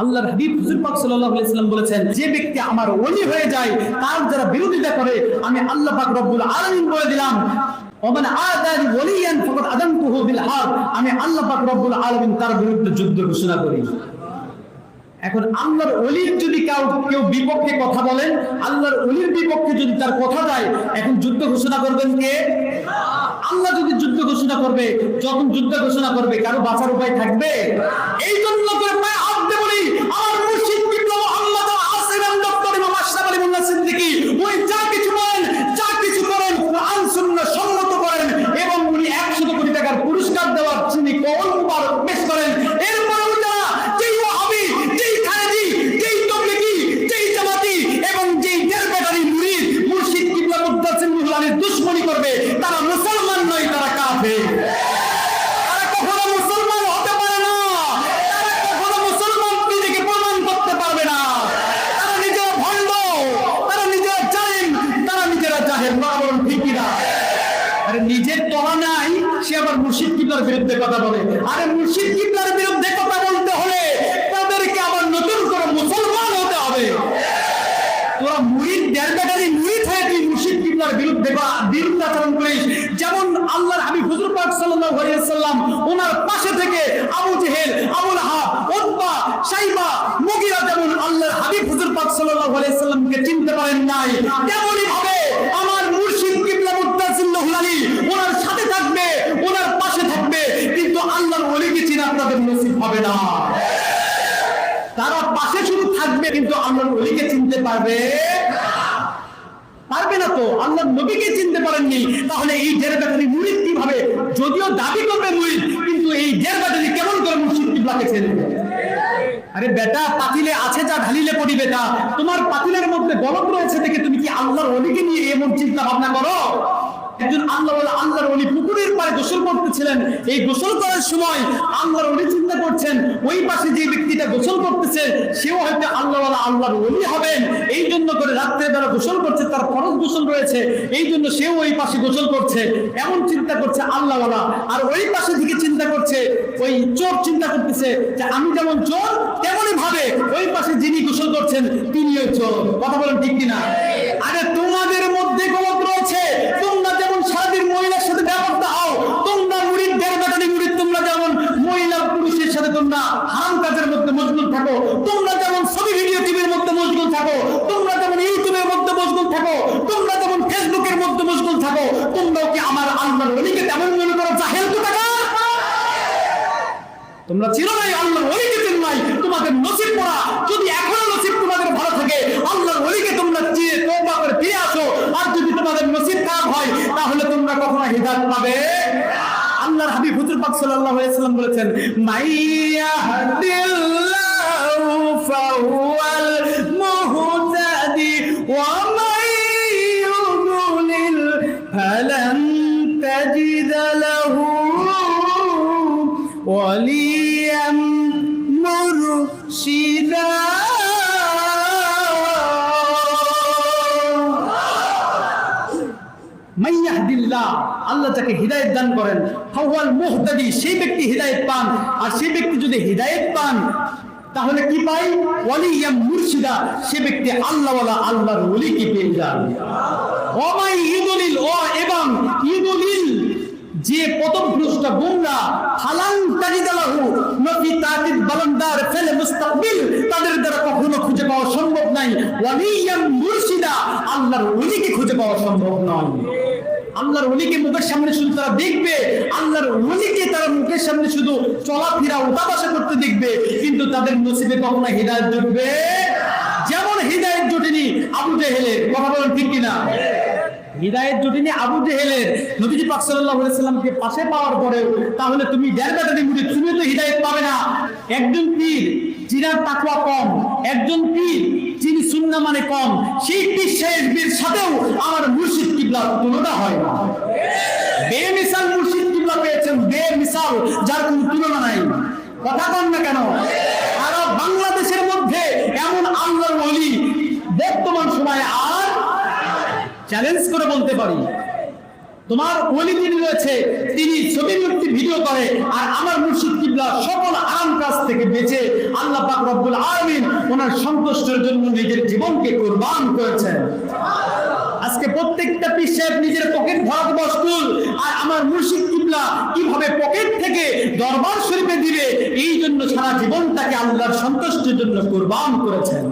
আল্লাহর হাবিব হুজুর পাক সাল্লাল্লাহু আলাইহি সাল্লাম বলেছেন, যে ব্যক্তি আমার ওলি হয়ে যায়, তার যারা বিরোধিতা করে, আমি আল্লাহ পাক রব্বুল আলামিন বলে দিলাম, ওমান আদানি ওলিয়ান ফাকাদ আদানতুহু বিল হার আমি আল্লাহ পাক রব্বুল আলামিন তার বিরুদ্ধে যুদ্ধ ঘোষণা করি। এখন আল্লাহর অলির যদি কেউ কেউ বিপক্ষে কথা বলেন আল্লাহর অলির বিপক্ষে যদি তার কথা যায়, এখন যুদ্ধ ঘোষণা করবেন কে? আল্লাহ যদি যুদ্ধ ঘোষণা করবে, যখন যুদ্ধ ঘোষণা করবে, কারও বাঁচার উপায় থাকবে? এই জন্য করে পায়ে হাত দিয়ে বলি আমার মুর্শিদ বিপ্লব মোহাম্মদ আসিফ ডক্টর ইমাম আশরাফ আলী মোল্লা সিদ্দিকী উনি যা কিছু বলেন যা কিছু করেন কোরআন সুন্নাহ সম্মত করেন এবং উনি 100 কোটি টাকার পুরস্কার দেওয়ার তিনি কৌল মুবারক পেশ করেন এরপরেও যারা যেই ওয়াহাবি যেই খারেজি যেই তবলিগি যেই জামাতি এবং যেই দেড় ব্যাটারি মুরিদ মুর্শিদ কিবলা মুদ্দাসির মুহলানির দুশ্মনী করবে তারা মুসলমান নয় তারা কাফের তারা কখনো মুসলমান হতে পারে না তারা কখনো মুসলমান নিজেকে প্রমাণ করতে পারবে না তারা নিজেরা ভণ্ড তারা নিজেরা জালিম তারা নিজেরা জাহেল বরাবর ঠিকই না আরে নিজের তলা নাই সে আবার মুর্শিদ কিবলার বিরুদ্ধে কথা বলে। আরে মুর্শিদ কিবলার বিরুদ্ধে কথা বলতে হলে তাদেরকে আবার নতুন করে মুসলমান হতে হবে। তোরা মুরিদ, দেড় ব্যাটারি মুরিদ হয়ে তুই মুর্শিদ কিবলার বিরুদ্ধে বা বিরুদ্ধাচরণ করিস। যেমন আল্লাহর হাবিব হুজুর পাক সাল্লাল্লাহু আলাইহি সাল্লাম ওনার পাশে থেকে Abu Jahl Abul Lahab, Utba, Shaiba, Mughira যেমন আল্লাহর হাবিব হুজুর পাক সাল্লাল্লাহু আলাইহি সাল্লামকে চিনতে পারেন নাই তেমনই ভাবে আমার মুর্শিদ কিবলা মুত্তাসিল্লাহু আলী ওনার সাথে থাকবে ওনার পাশে থাকবে কিন্তু আল্লাহর ওলিকে চিনা আপনাদের নসিব হবে না তারা পাশে শুধু থাকবে কিন্তু আল্লাহর ওলিকে চিনতে পারবে? পারবে না তো? আল্লাহ নবীকে চিনতে পারেননি। তাহলে এই ডের ব্যাটারি মুরিদ কীভাবে? যদিও দাবি করবে মুরিদ, কিন্তু এই ডের ব্যাটারি কেমন করে মুর্শিদ কিবলাকে চিনবে আরে বেটা, পাতিলে আছে যা, ঢালিলে পড়িবে তা তোমার পাতিলের মধ্যে গলত রয়েছে দেখে তুমি কি আল্লাহর অলিকে নিয়ে এমন চিন্তা ভাবনা করো? একজন আল্লাহ আল্লাহর অলি পুকুরের পাড়ে গোসল করতেছিলেন এই গোসল করার সময় আল্লাহর অলি চিন্তা করছেন, ওই পাশে যে ব্যক্তিটা গোসল করতেছে, সেও হয়তো আল্লাহ আল্লাহর অলি হবেন। এই জন্য করে রাত্রে বেলা গোসল করছে, তার ফরজ গোসল রয়েছে। এই জন্য সেও ওই পাশে গোসল করছে। এমন চিন্তা করছে আল্লাহওয়ালা। আর ওই পাশে দিকে চিন্তা করছে, ওই চোর চিন্তা করতেছে যে আমি যেমন চোর, তেমনই ভাবে ওই পাশে যিনি গোসল করছেন, তিনিও চোর। কথা বলেন ঠিক কিনা আরে তোমাদের মধ্যে গলত রয়েছে তোমরা যেমন সারাদিন মহিলার সাথে ব্যাপারটা হও তোমরা মুড়িদ দেড় ব্যাটারি মুড়িদ তোমরা যেমন মহিলা পুরুষের সাথে তোমরা হারাম কাজের মধ্যে মশগুল থাকো তোমরা যেমন ছবি ভিডিও টিভির মধ্যে মশগুল থাকো তোমরা যেমন ইউটিউবের মধ্যে মশগুল থাকো, তোমরা যেমন ফেসবুকের মধ্যে মশগুল থাকো, তোমরাও কি আমার আল্লাহর অলিকে তেমন মনে করো জাহেল তো টাকা তোমরা চিরনাই আল্লাহর ওলিকে চিন নাই? তোমাদের নসিব পড়া যদি এখনও নসিব তোমাদের ভালো থাকে, আল্লাহর ওলিকে তোমরা তওবা করে ফিরে আসো। আর যদি তোমাদের নসিব খারাপ হয়, তাহলে তোমরা কখনো হিদায়াত পাবে? আল্লাহর হাবিব হুজুর পাক সাল্লাল্লাহু আলাইহি সাল্লাম বলেছেন মাইয়া হাদিল্লাহু ফাহুয়াল মুহতাদি ওয়া সিনা মাইয়াহদিল্লাহ আল্লাহ তাকে হৃদায়ত দান করেন। ফাওয়াল মুহতাদি, সেই ব্যক্তি হৃদায়ত পান। আর সেই ব্যক্তি যদি হৃদায়ত পান, তাহলে কি পাই ওয়ালিয়াম মুর্শিদা, সে ব্যক্তি আল্লাহওয়ালা, আল্লাহর ওলি কি পেয়ে যান অমাই ইদলিল ও এবং ইদলিল, যে পথভ্রষ্ট গুমরা হালান তাজিদালাহু নকি তাজিদ বালন্দার ফেলে ওয়ালিয়াম মুর্শিদা, আল্লাহর ওলিকে খুঁজে পাওয়া সম্ভব নয়। আল্লাহর ওলিকে মুখের সামনে শুধু তারা দেখবে, আল্লাহর ওলিকে তারা মুখের সামনে শুধু চলাফেরা উঠাবাসা করতে দেখবে, কিন্তু তাদের নসিবে কখনো হৃদায়ত জুটবে? যেমন হৃদায়ত জুটেনি আবু জেহেলের, কথা বলেন ঠিক কিনা? হৃদায়ত জুটিনি আবু জেহেলের। নবীজি পাক সাল্লামকে পাশে পাওয়ার পরেও, তাহলে তুমি দেড় ব্যাটারি মুড়ি তুমি তো হৃদায়ত পাবে না। একজন পীর জিনার তাকওয়া কম, একজন পীর যিনি সুন্নাহ মানে কম, সেই পীর বীর সাথেও আমার মুর্শিদ কিবলা তুলনা হয় না। বেমিসাল মুর্শিদ কিবলা পেয়েছেন, বেমিসাল, যার কোনো তুলনা নাই। কথা কন না কেন? সারা বাংলাদেশের মধ্যে এমন আল্লাহর ওলি বর্তমান সময়ে আর চ্যালেঞ্জ করে বলতে পারি। তোমার ওলি যিনি রয়েছে, তিনি ছবি মূর্তি ভিডিও করে, আর আমার মুর্শিদ কিবলা সকল আরাম কাজ থেকে বেঁচে আল্লাহ পাক রব্বুল আলামিন ওনার সন্তুষ্টের জন্য নিজের জীবনকে কোরবান করেছেন। আজকে প্রত্যেকটা পীর নিজের পকেট ভরাতে বস্তুল আর আমার মুর্শিদ কিবলা কীভাবে পকেট থেকে দরবার শরীফে দিবে, এই জন্য সারা জীবনটাকে আল্লাহর সন্তুষ্টির জন্য কোরবান করেছেন।